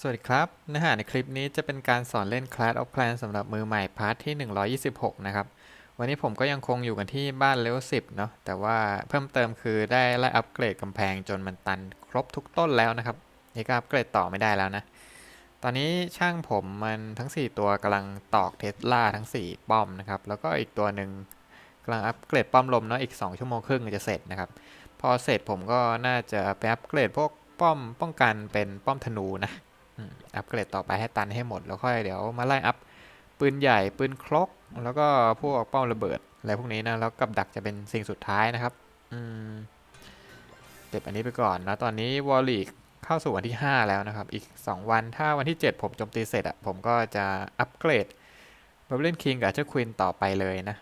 สวัสดีครับ เนื้อหาในคลิปนี้จะเป็นการสอนเล่น Clash of Clans สำหรับมือใหม่พาร์ทที่ 126 นะครับ วันนี้ผมก็ยังคงอยู่กันที่บ้านเลเวล10 เนาะแต่ว่าเพิ่มเติมคือได้ไล่อัปเกรดกำแพงจนมันตันครบทุกต้นแล้วนะครับนี่ก็อัปเกรดต่อไม่ได้แล้วนะ ตอนนี้ช่างผมมันทั้ง 4 ตัวกำลังตอกเทสลาทั้ง 4 ป้อมนะครับ แล้วก็อีกตัวหนึ่งกำลังอัปเกรดป้อมลมเนาะอีก 2 ชั่วโมงครึ่งจะเสร็จนะครับ พอเสร็จผมก็น่าจะไปอัปเกรดพวกป้อมป้องกันเป็นป้อมธนูนะ อัปเกรดต่อไปให้ตันให้หมด แล้วค่อยเดี๋ยวมาไล่อัพปืนใหญ่ปืนครกแล้วก็พวกเป้าระเบิดอะไรพวกนี้นะแล้วกับดักจะเป็นสิ่งสุดท้ายนะครับอืมเก็บอันนี้ไปก่อนนะตอนนี้วอลลีกเข้าสู่วันที่ 5 แล้วนะครับ อีก 2 วันถ้าวันที่ 7 ผมโจมตีเสร็จอะผมก็จะอัปเกรดบับเบิลคิงกับเจ้าควีนต่อไปเลยนะ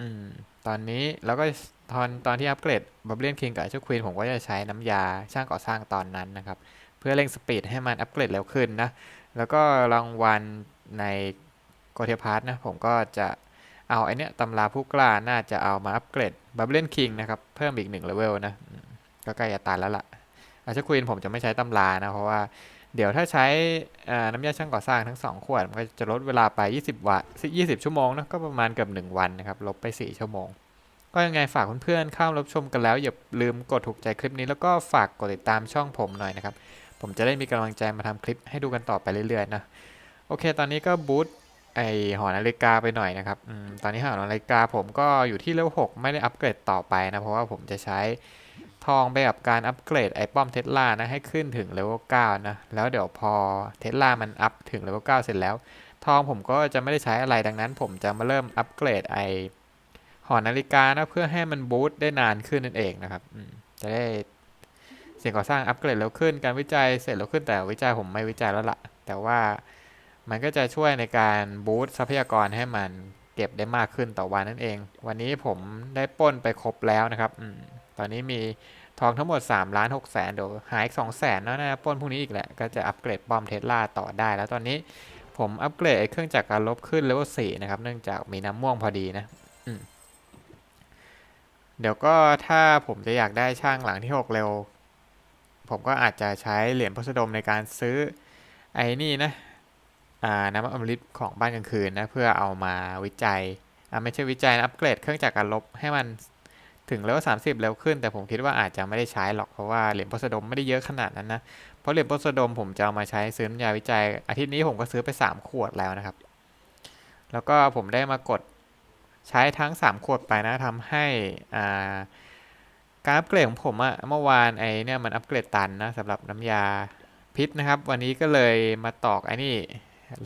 อืมตอนนี้แล้วก็ตอนตอนที่อัปเกรดบับเบิลคิงกับเจ้าควีนผมก็จะใช้น้ำยาช่างก่อสร้างตอนนั้นนะครับ เพื่อเร่งสปีดให้มันอัปเกรดเร็วขึ้นนะ แล้วก็รางวัลในโกเทพาร์ทนะ ผมก็จะเอาไอเนี้ยตำราผู้กล้าน่าจะเอามาอัปเกรดบับเบิลคิงนะครับ เพิ่มอีกหนึ่งเลเวลนะ ก็ใกล้จะตันแล้วล่ะอาชควีนผมจะไม่ใช้ตำรานะ เพราะว่าเดี๋ยวถ้าใช้น้ำยาช่างก่อสร้างทั้ง 2 ขวด มันก็จะลดเวลาไป 20 วัน20 ชั่วโมงนะก็ประมาณเกือบ 1 วันนะครับ ลบไป 4 ชั่วโมง ก็ยังไงฝากเพื่อนๆเข้ารับชมกันแล้ว อย่าลืมกดถูกใจคลิปนี้แล้วก็ฝากกดติดตามช่องผมหน่อยนะครับ ผมจะได้มีกำลังใจมาทำคลิปให้ดูกันต่อไปเรื่อยๆนะโอเค ตอนนี้ก็บูตไอหอนาฬิกาไปหน่อยนะครับอตอนนี้หอนาฬิกาผมก็อยู่ที่เลเวล6ไม่ได้อัปเกรดต่อไปนะ เพราะว่าผมจะใช้ทองไปกับการอัปเกรดไอป้อมเทสลานะให้ขึ้นถึงเลเวล9นะ แล้วเดี๋ยวพอเทสลามันอัพถึงเลเวล9เสร็จแล้ว ทองผมก็จะไม่ได้ใช้อะไรดังนั้น ผมจะมาเริ่มอัปเกรดไอหอนาฬิกานะเพื่อให้มันบูตได้นานขึ้นนั่นเองนะครับจะได้ สิ่งก่อสร้างอัปเกรดเร็วขึ้น การวิจัยเสร็จเร็วขึ้นแต่วิจัยผมไม่วิจัยแล้วละ่ะ แต่ว่ามันก็จะช่วยในการบูตทรัพยากรให้มันเก็บได้มากขึ้นต่อวันนั่นเอง วันนี้ผมได้ป้นไปครบแล้วนะครับอตอนนี้มีทองทั้งหมด3ล้าน6แสนเดี๋ยวหายอีก2แสนแล้วนะป้นพวกนี้อีกแหละ ก็จะอัปเกรดป้อมเทสลาต่อได้แล้วตอนนี้ผมอัปเกรดเครื่องจักรการลบขึ้นเลเวล4นะครับเนื่องจากมีน้ำม่วงพอดีนะเดี๋ยวก็ถ้าผมจะอยากได้ช่างหลังที่ 6 เร็ว ผมก็อาจจะใช้เหรียญพสดมในการซื้อไอ้นี่นะน้ำอมฤตของบ้านกลางคืนนะเพื่อเอามาวิจัยไม่ใช่วิจัยนะอัปเกรดเครื่องจักรการลบให้มันถึงเลเวลสามสิบเร็วขึ้น แต่ผมคิดว่าอาจจะไม่ได้ใช้หรอกเพราะว่าเหรียญพสดมไม่ได้เยอะขนาดนั้นนะเพราะเหรียญพสดมผมจะเอามาใช้ซื้อน้ำยาวิจัย อาทิตย์นี้ผมก็ซื้อไปสามขวดแล้วนะครับ แล้วก็ผมได้มากดใช้ทั้งสามขวดไปนะทำให้อ่า การอัปเกรดของผมอะเมื่อวานไอเนี่ยมันอัปเกรดตันนะสำหรับน้ำยาพิษนะครับ วันนี้ก็เลยมาตอกไอ้นี่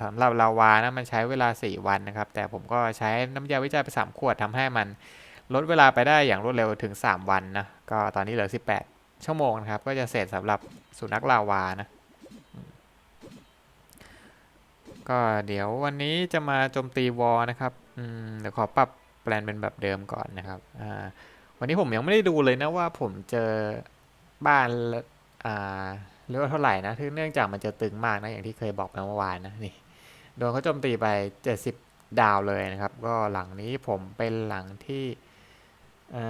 สำหรับลาวานะมันใช้เวลา 4 วันนะครับ แต่ผมก็ใช้น้ำยาวิจัยไป 3 ขวดทำให้มันลดเวลาไปได้อย่างรวดเร็วถึง 3 วันนะ ก็ตอนนี้เหลือ 18 ชั่วโมงนะครับ ก็จะเสร็จสำหรับสุนัขลาวานะ ก็เดี๋ยววันนี้จะมาโจมตีวอนะครับเดี๋ยวขอปรับแปลนเป็นแบบเดิมก่อนนะครับอ่า วันนี้ผมยังไม่ได้ดูเลยนะว่าผมเจอบ้านอ่าเรียกว่าเท่าไหร่นะเนื่องจากมันจะตึงมากนะอย่างที่เคยบอกไปเมื่อวานนะนี่โดนเขาโจมตีไป 70 ดาวเลยนะครับ ก็หลังนี้ผมเป็นหลังที่อ่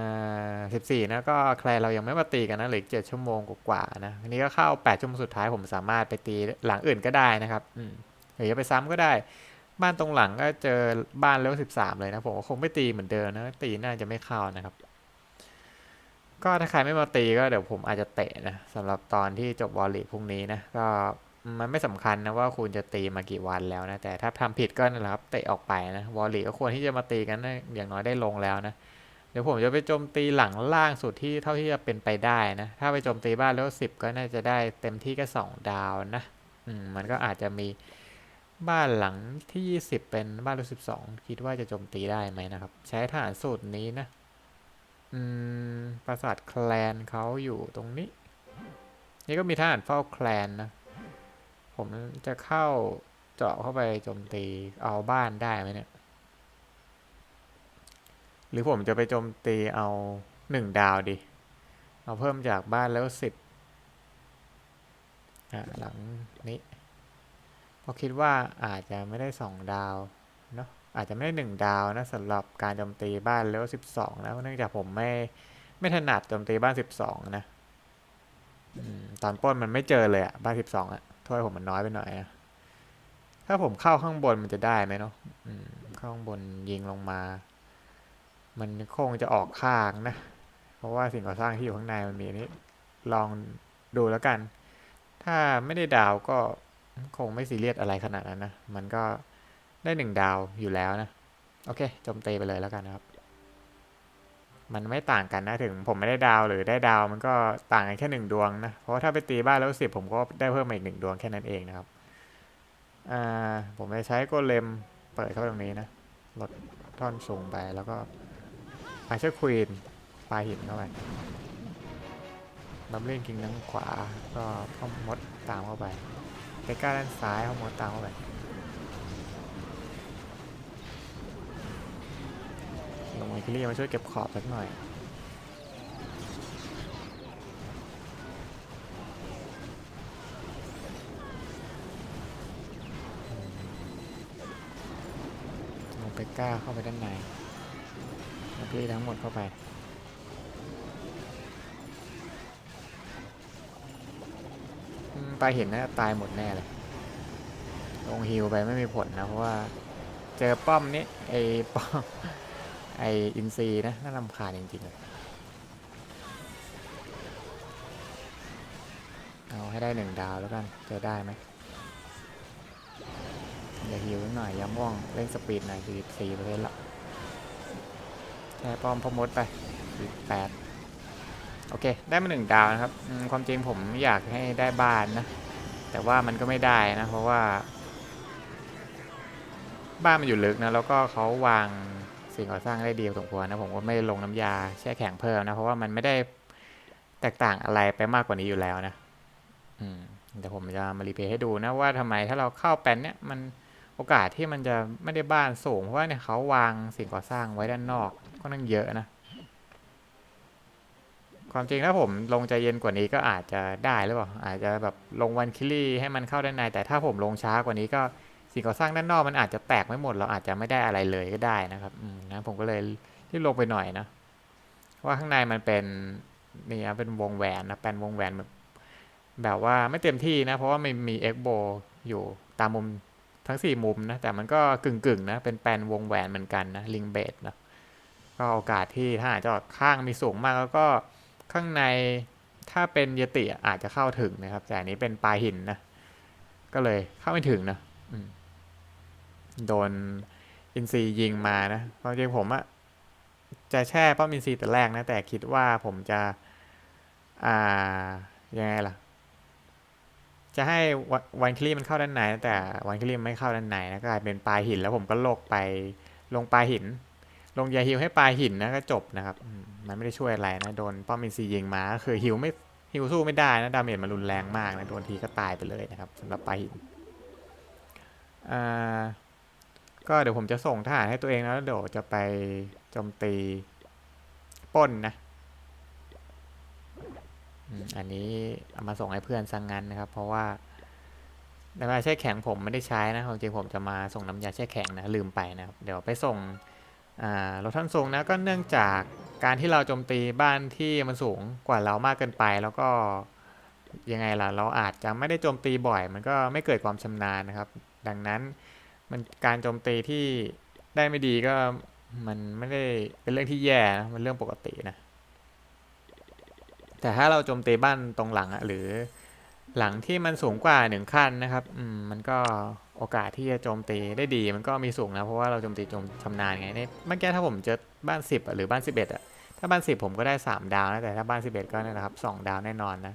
า14นะก็ใครเรายังไม่มาตีกันนะเหลืออีก7ชั่วโมงกว่าๆนะทีนี้ก็เข้า8ชั่วโมงสุดท้ายผมสามารถไปตีหลังอื่นก็ได้นะครับหรือจะไปซ้ำก็ได้ บ้านตรงหลังก็เจอบ้านเลเวล13เลยนะผมก็คงไม่ตีเหมือนเดิมนะตีน่าจะไม่เข้านะครับ ก็ถ้าใครไม่มาตีก็เดี๋ยวผมอาจจะเตะนะสำหรับตอนที่จบวอลลีพรุ่งนี้นะก็มันไม่สำคัญนะว่าคุณจะตีมากี่วันแล้วนะแต่ถ้าทำผิดก็นั่แหละครับเตะออกไปนะวอลลีก็ควรที่จะมาตีกันนะอย่างน้อยได้ลงแล้วนะเดี๋ยวผมจะไปโจมตีหลังล่างสุดที่เท่าที่จะเป็นไปได้นะ ถ้าไปโจมตีบ้านแล้วสิบก็น่าจะได้เต็มที่ก็สองดาวนะอืมมันก็อาจจะมีบ้านหลังที่ยี่สิบเป็นบ้านรูสิบสองคิดว่าจะโจมตีได้ไหมนะครับ ใช้ฐานสูตรนี้นะอืม ปราสาทแคลนเขาอยู่ตรงนี้ นี่ก็มีทหารเฝ้าแคลนนะ ผมจะเข้าเจาะเข้าไปโจมตีเอาบ้านได้ไหมเนี่ย หรือผมจะไปโจมตีเอาหนึ่งดาวดิ เอาเพิ่มจากบ้านแล้วสิบหลังนี้เพราะคิดว่าอาจจะไม่ได้สองดาวเนาะอาจจะไม่ได้หนึ่งดาวนะสำหรับการโจมตีบ้านเลเวลสิบสองนะเนื่องจากผมไม่ ไม่ถนัดโจมตีบ้านสิบสองนะอตอนป้นมันไม่เจอเลยอะบ้านสิบสองอะถ้วยผมมันน้อยไปหน่อยนะถ้าผมเข้าข้างบนมันจะได้ไหมเนาะเข้าข้างบนยิงลงมา มันคงจะออกข้างนะ เพราะว่าสิ่งก่อสร้างที่อยู่ข้างในมันมีนี้ลองดูแล้วกัน ถ้าไม่ได้ดาวก็คงไม่ซีเรียสอะไรขนาดนั้นนะ มันก็ได้หนึ่งดาวอยู่แล้วนะ โอเคโจมตีไปเลยแล้วกันนะครับ มันไม่ต่างกันนะถึงผมไม่ได้ดาวหรือได้ดาวมันก็ต่างกันแค่หนึ่งดวงนะ เพราะถ้าไปตีบ้านแล้วสิบผมก็ได้เพิ่มมาอีกหนึ่งดวงแค่นั้นเองนะครับอ่าผมจะใช้โกเลมเปิดเข้าตรงนี้นะลดท่อนสูงไปแล้วก็อาเชอร์ควีนปลาหินเข้าไปบัมเล่นกิงด้านขวาก็พ่อมดตามเข้าไปเปก้าด้านซ้ายพ่อมดตามเข้าไป ไมคิลี่มาช่วยเก็บขอบสักหน่อยลงไปกล้าเข้าไปด้านในแล้วพี่ทั้งหมดเข้าไปอืมปเห็นนะตายหมดแน่เลย ลงฮิวไปไม่มีผลนะ เพราะว่าเจอป้อมนี้ไอ้ป้อม ไออินซีนะน่ารำคาญจริงๆเลยเอาให้ได้หนึ่งดาวแล้วกันจะได้ไหมอย่าหิวนิดหน่อยย้ำว่องเล่นสปีดหน่อยสี่สี่เปอร์เซ็นต์ละแค่ป้อมพมดไปสี่แปดโอเค ได้มาหนึ่งดาวนะครับ ความจริงผมอยากให้ได้บ้านนะ แต่ว่ามันก็ไม่ได้นะ เพราะว่า บ้านมันอยู่ลึกนะ แล้วก็เขาวาง สิ่งก่อสร้างได้ดีสมควรนะผมก็ไม่ลงน้ำยาแช่แข็งเพิ่มนะเพราะว่ามันไม่ได้แตกต่างอะไรไปมากกว่านี้อยู่แล้วนะอืมเดี๋ยวผมจะมารีเพย์ให้ดูนะว่าทำไมถ้าเราเข้าแปนเนี้ยมันโอกาสที่มันจะไม่ได้บ้านสูงเพราะว่าเนี่ยเขาวางสิ่งก่อสร้างไว้ด้านนอกก็นั่งเยอะนะความจริงถ้าผมลงใจเย็นกว่านี้ก็อาจจะได้หรือเปล่าอาจจะแบบลงวันคิลี่ให้มันเข้าด้านในแต่ถ้าผมลงช้ากว่านี้ก็ สิ่งก่อสร้างด้านนอกมันอาจจะแตกไม่หมด เราอาจจะไม่ได้อะไรเลยก็ได้นะครับนะผมก็เลยรีบลงไปหน่อยนะว่าข้างในมันเป็นนี่นะเป็นวงแหวนนะเป็นวงแหวนแบบแบบว่าไม่เต็มที่นะ เพราะว่ามันมีเอ็กโบอยู่ตามมุมทั้งสี่มุมนะแต่มันก็กึ่งกึ่งๆนะเป็นแปนวงแหวนเหมือนกันนะลิงเบดนะก็โอกาสที่ถ้าอาจจะข้างมีสูงมากแล้วก็ข้างในถ้าเป็นยติอาจจะเข้าถึงนะครับ แต่อันนี้เป็นปลายหินนะก็เลยเข้าไม่ถึงนะ โดนอินซียิงมานะความจริงผมอะจะแช่ป้อมอินซีแต่แรกนะ แต่คิดว่าผมจะ อ่า ยังไงล่ะ จะให้วันคลีมันเข้าด้านในแต่วันคลีมันไม่เข้าด้านในนะก็กลายเป็นปลายหินแล้วผมก็ลกไปลงปลายหิน ลงยาฮิวให้ปลายหินนะก็จบนะครับมมันไม่ได้ช่วยอะไรนะ โดนป้อมอินซียิงมาก็คือฮิวไม่ฮิวสู้ไม่ได้นะ ดาเมจมันรุนแรงมากนะ โดนทีก็ตายไปเลยนะครับสำหรับปลายหิน อ่า ก็เดี๋ยวผมจะส่งทหารให้ตัวเองแล้วเดี๋ยวจะไปโจมตีป้นนะอันนี้เอามาส่งให้เพื่อนสังงานนะครับ เพราะว่าน้ำยาแช่แข็งผมไม่ได้ใช้นะความจริงผมจะมาส่งน้ำยาแช่แข็งนะลืมไปนะครับเดี๋ยวไปส่งอ่ารถท่านสูงนะก็เนื่องจากการที่เราโจมตีบ้านที่มันสูงกว่าเรามากเกินไป แล้วก็ยังไงล่ะเราอาจจะไม่ได้โจมตีบ่อย มันก็ไม่เกิดความชำนาญนะครับ ดังนั้น มันการโจมตีที่ได้ไม่ดีก็มันไม่ได้เป็นเรื่องที่แย่นะมันเรื่องปกตินะ แต่ถ้าเราโจมตีบ้านตรงหลังอะหรือหลังที่มันสูงกว่าหนึ่งขั้นนะครับอืมมันก็โอกาสที่จะโจมตีได้ดีมันก็มีสูงนะเพราะว่าเราโจมตีโจมชำนาญไงเนี่ยเมื่อกี้ถ้าผมเจอบ้านสิบหรือบ้านสิบเอ็ดอะถ้าบ้านสิบผมก็ได้สามดาวนะแต่ถ้าบ้านสิบเอ็ดก็นั่นะครับสองดาวแน่นอนนะ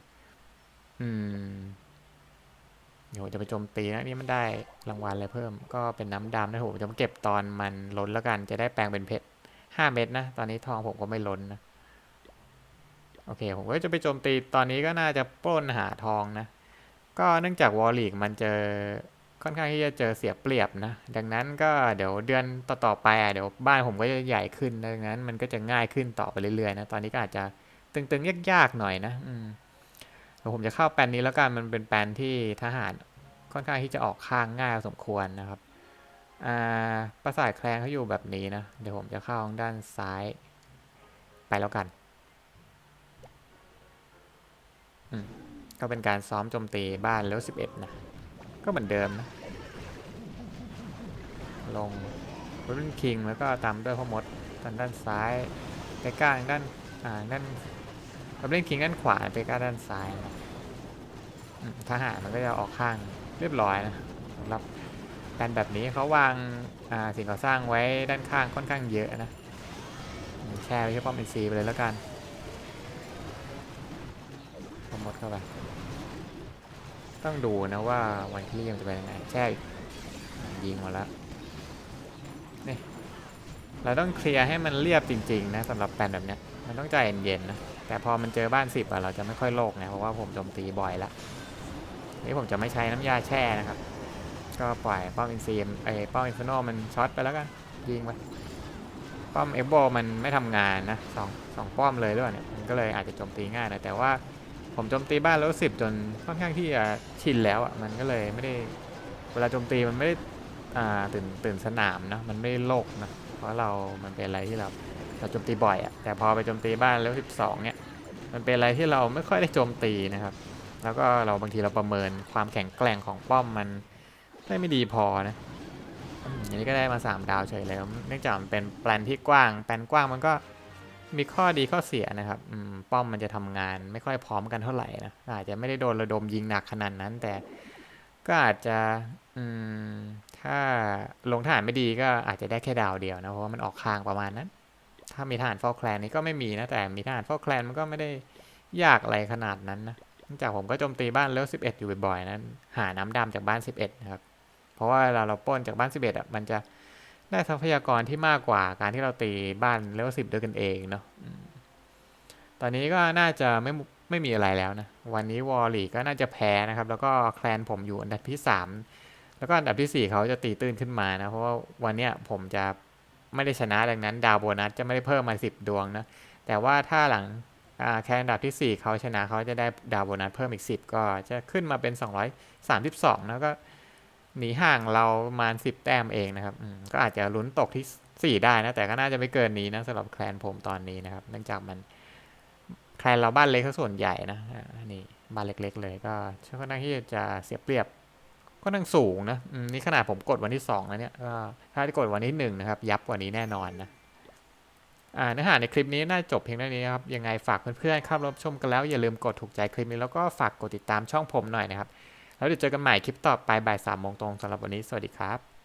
อืม เดี๋ยวจะไปโจมตีนะนี่มันได้รางวัลอะไรเพิ่ม ก็เป็นน้ำดำนะผมจะมาเก็บตอนมันล้นแล้วกัน จะได้แปลงเป็นเพชรห้าเม็ดนะ ตอนนี้ทองผมก็ไม่ล้นนะ โอเค ผมก็จะไปโจมตีตอนนี้ก็น่าจะปล้นหาทองนะ ก็เนื่องจากวอลลีกมันเจอค่อนข้างที่จะเจอเสียเปรียบนะ ดังนั้นก็เดี๋ยวเดือนต่อๆไปอะเดี๋ยวบ้านผมก็จะใหญ่ขึ้น ดังนั้นมันก็จะง่ายขึ้นต่อไปเรื่อยๆนะ ตอนนี้ก็อาจจะตึงๆยากๆหน่อยนะ อืม ดี๋ยวผมจะเข้าแปลนนี้แล้วกันมันเป็นแปลนที่ทหารค่อนข้างที่จะออกข้างง่ายสมควรนะครับอ่าปราสาทแคลงเขาอยู่แบบนี้นะ เดี๋ยวผมจะเข้าทางด้านซ้ายไปแล้วกันอืมก็เป็นการซ้อมโจมตีบ้านแล้ว11 นะ ก็เหมือนเดิมนะ ลงรุ่นคิงแล้วก็ตามด้วยพ่อมดทางด้านซ้ายไปก้างด้านอ่าด้าน รับเล่นคิงด้านขวาไปก้าด้านซ้ายนะทหารมันก็จะออกข้างเรียบร้อยนะสำหรับการแบบนี้เขาวางาสิ่งก่อสร้างไว้ด้านข้างค่อนข้างเยอะนะแช่ไว้ที่ป้อมเอ็นซีไปเลยแล้วกันพ่อมดเข้าไปต้องดูนะว่าวันที่ยังจะเป็นยังไงแช่ยิงมาแล้วนี่เราต้องเคลียร์ให้มันเรียบจริงๆนะสำหรับแปลนแบบเนี้ย มันต้องใจเย็นๆนะ แต่พอมันเจอบ้านสิบอะเราจะไม่ค่อยโลกนะเพราะว่าผมโจมตีบ่อยละนี่ผมจะไม่ใช้น้ำยาแช่นะครับ ก็ปล่อยป้อมอินซีมไอ้ป้อมอินฟิโนมันช็อตไปแล้วกันยิงไปป้อมเอฟโบมันไม่ทำงานนะสองสองป้อมเลยด้วยเนี่ยมันก็เลยอาจจะโจมตีง่ายนะแต่ว่าผมโจมตีบ้านแล้วสิบจนค่อนข้างที่จะชินแล้วอะมันก็เลยไม่ได้เวลาโจมตีมันไม่ได้ตื่นตื่นสนามนะมันไม่โลกนะเพราะเรามันเป็นอะไรที่เรา เราโจมตีบ่อยอะแต่พอไปโจมตีบ้านแล้วสิบสองเนี่ย มันเป็นอะไรที่เราไม่ค่อยได้โจมตีนะครับ แล้วก็เราบางทีเราประเมินความแข็งแกร่งของป้อมมันได้ไม่ดีพอนะอืมอย่างนี้ก็ได้มาสามดาวเฉยเลยเนื่องจากมันเป็นแปลนที่กว้าง แปลนกว้างมันก็มีข้อดีข้อเสียนะครับป้อมมันจะทำงานไม่ค่อยพร้อมกันเท่าไหร่นะอาจจะไม่ได้โดนระดมยิงหนักขนาดนั้น แต่ก็อาจจะอืมถ้าลงทหารไม่ดีก็อาจจะได้แค่ดาวเดียวนะเพราะว่ามันออกคางประมาณนั้น ถ้ามีทหารเฝ้าแคลนนี่ก็ไม่มีนะแต่มีทหารเฝ้าแคลนมันก็ไม่ได้ยากอะไรขนาดนั้นนะเนื่องจากผมก็โจมตีบ้านเลเวล11อยู่บ่อยๆนะหาน้ำดำจากบ้าน11นะครับเพราะว่าเวลาเราป้นจากบ้าน11อะมันจะได้ทรัพยากรที่มากกว่าการที่เราตีบ้านเลเวลสิบด้วยกันเองเนาะตอนนี้ก็น่าจะไม่ไม่มีอะไรแล้วนะ วันนี้วอลลี่ก็น่าจะแพ้นะครับ แล้วก็แคลนผมอยู่อันดับที่สามแล้วก็อันดับที่สี่เขาจะตีตื้นขึ้นมานะ เพราะว่าวันเนี้ยผมจะ ไม่ได้ชนะดังนั้น ดาวโบนัสจะไม่ได้เพิ่มมาสิบดวงนะ แต่ว่าถ้าหลังแคลนอันดับที่สี่เขาชนะเขาจะได้ดาวโบนัสเพิ่มอีกสิบก็จะขึ้นมาเป็นสองร้อยสามสิบสองแล้วก็หนีห่างเราประมาณสิบแต้มเองนะครับ ก็อาจจะลุ้นตกที่สี่ได้นะ แต่ก็น่าจะไม่เกินนี้นะสำหรับแคลนผมตอนนี้นะครับ เนื่องจากมันแคลนเราบ้านเล็กซะส่วนใหญ่นะอ่านี่บ้านเล็ก ๆ เลยก็ค่อนข้าที่จะเสียเปรียบ ก็นั่งสูงนะนี่ขนาดผมกดวันที่สองแล้วเนี่ยก็ถ้าที่กดวันที่หนึ่งนะครับ ยับกว่านี้แน่นอนนะเนื้อหาในคลิปนี้น่าจบเพียงเท่านี้นครับ ยังไงฝากเพื่อนๆเข้ารับชมกันแล้ว อย่าลืมกดถูกใจคลิปนี้แล้วก็ฝากกดติดตามช่องผมหน่อยนะครับ แล้วเดี๋ยวเจอกันใหม่คลิปต่อไปบ่ายสามโมงตรงสำหรับวันนี้ สวัสดีครับ